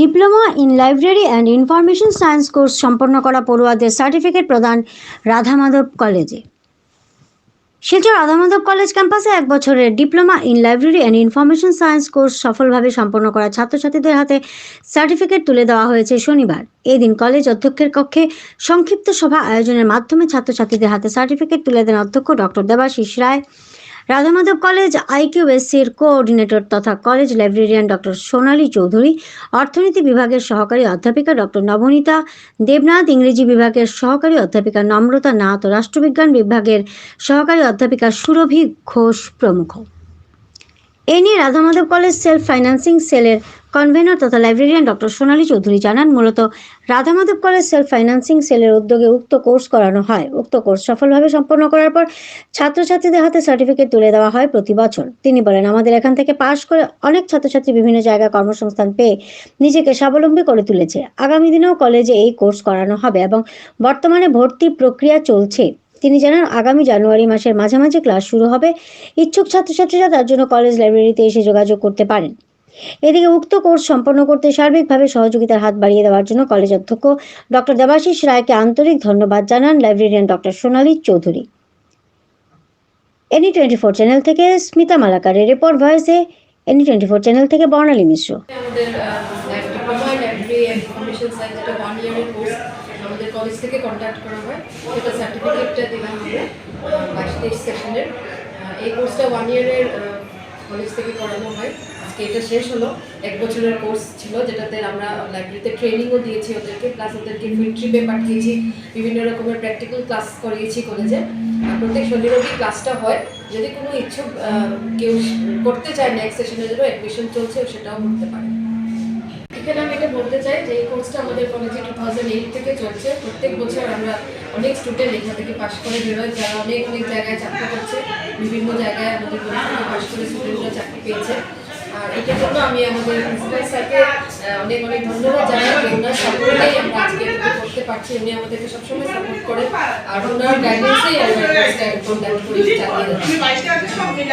Diploma in library and information science course সম্পন্ন করা পড়ুয়াদের সার্টিফিকেট প্রদান রাধামাধব কলেজে। শিলচর রাধামাধব কলেজ ক্যাম্পাসে এক বছরের diploma in library and information science course সফলভাবে সম্পন্ন করা ছাত্রছাত্রীদের হাতে সার্টিফিকেট তুলে দেওয়া হয়েছে শনিবার। এদিন কলেজ অধ্যক্ষের কক্ষে সংক্ষিপ্ত সভা আয়োজনের মাধ্যমে ছাত্রছাত্রীদের হাতে সার্টিফিকেট তুলে দেন অধ্যক্ষ ডক্টর দেবাশিস রায়। রাধামাধব কলেজ আইকিউএসসির কোঅর্ডিনেটর তথা college librarian doctor Sonali Chowdhury, অর্থনীতি বিভাগের সহকারী অধ্যাপিকা ডক্টর নবনীতা দেবনাথ, ইংরেজি বিভাগের সহকারী অধ্যাপিকা নম্রতা নাথ ও রাষ্ট্রবিজ্ঞান বিভাগের সহকারী অধ্যাপিকা সুরভি ঘোষ প্রমুখ। এ নিয়ে রাধামাধব কলেজ সেলফ ফাইন্যান্সিং সেলের কনভেনর তথা লাইব্রেরিয়ান ডক্টর সোনালী চৌধুরী জানান, মূলত রাধামাধব কলেজ সেলফ ফাইন্যান্সিং সেলের উদ্যোগে উক্ত কোর্স করানো হয়। উক্ত কোর্স সফলভাবে সম্পন্ন করার পর ছাত্রছাত্রীদের হাতে সার্টিফিকেট তুলে দেওয়া হয় প্রতি বছর। তিনি বলেন, আমাদের এখান থেকে পাশ করে অনেক ছাত্রছাত্রী বিভিন্ন জায়গায় কর্মসংস্থান পেয়ে নিজেকে স্বাবলম্বী করে তুলেছে। আগামী দিনেও কলেজে এই কোর্স করানো হবে এবং বর্তমানে ভর্তি প্রক্রিয়া চলছে। তিনি জানান, আগামী জানুয়ারি মাসের মাঝামাঝি ক্লাস শুরু হবে। ইচ্ছুক ছাত্রছাত্রীরা তার জন্য কলেজ লাইব্রেরিতে এসে যোগাযোগ করতে পারেন। এদিকে উক্ত কোর্স সম্পন্ন করতে সার্বিকভাবে সহযোগিতার হাত বাড়িয়ে দেওয়ার জন্য কলেজ অধ্যক্ষ ডক্টর দেবাশিস রায়কে আন্তরিক ধন্যবাদ জানান librarian doctor Sonali Chowdhury. Any twenty four channel থেকে স্মিতা মালাকারের রিপোর্ট ভয়েসে এনি টোয়েন্টি ফোর চ্যানেল থেকে বর্ণালী মিশ্র। আমাদের কলেজ থেকে কন্ট্যাক্ট করা হয়, সেটা সার্টিফিকেটটা বাইশ তেইশ সেশনের এই কোর্সটা ওয়ান ইয়ারের কলেজ থেকে করানো হয়। আজকে এটা শেষ হলো। এক বছরের কোর্স ছিল যেটাতে আমরা লাইব্রেরিতে ট্রেনিংও দিয়েছি ওদেরকে প্লাস ওদেরকে ফিল্ড ট্রিপে পাঠিয়েছি। বিভিন্ন রকমের প্র্যাকটিক্যাল ক্লাস করিয়েছি কলেজে প্রত্যেক শনি রবি ক্লাসটা হয়। যদি কোনো ইচ্ছুক কেউ করতে চায় নেক্সট সেশনের জন্য অ্যাডমিশন চলছে, সেটাও করতে পারে। এখানে আমি এটা বলতে চাই যে এই কোর্সটা আমাদের কলেজে টু থাউজেন্ড এইট থেকে চলছে। প্রত্যেক বছর আমরা অনেক স্টুডেন্ট এখান থেকে পাশ করে বেরোয়। যারা অনেক অনেক জায়গায় চাকরি করছে, বিভিন্ন জায়গায় আমাদের থেকে পাশ করে স্টুডেন্টরা চাকরি পেয়েছে। আর এটার জন্য আমি আমাদের প্রিন্সিপাল স্যারকে অনেক অনেক ধন্যবাদ জানাই ওনার সাপোর্টেই আমরা আজকে করতে পারছি। উনি আমাদেরকে সবসময় সাপোর্ট করেন আর ওনার গাইডেন্সেই আমরা করি, চালিয়ে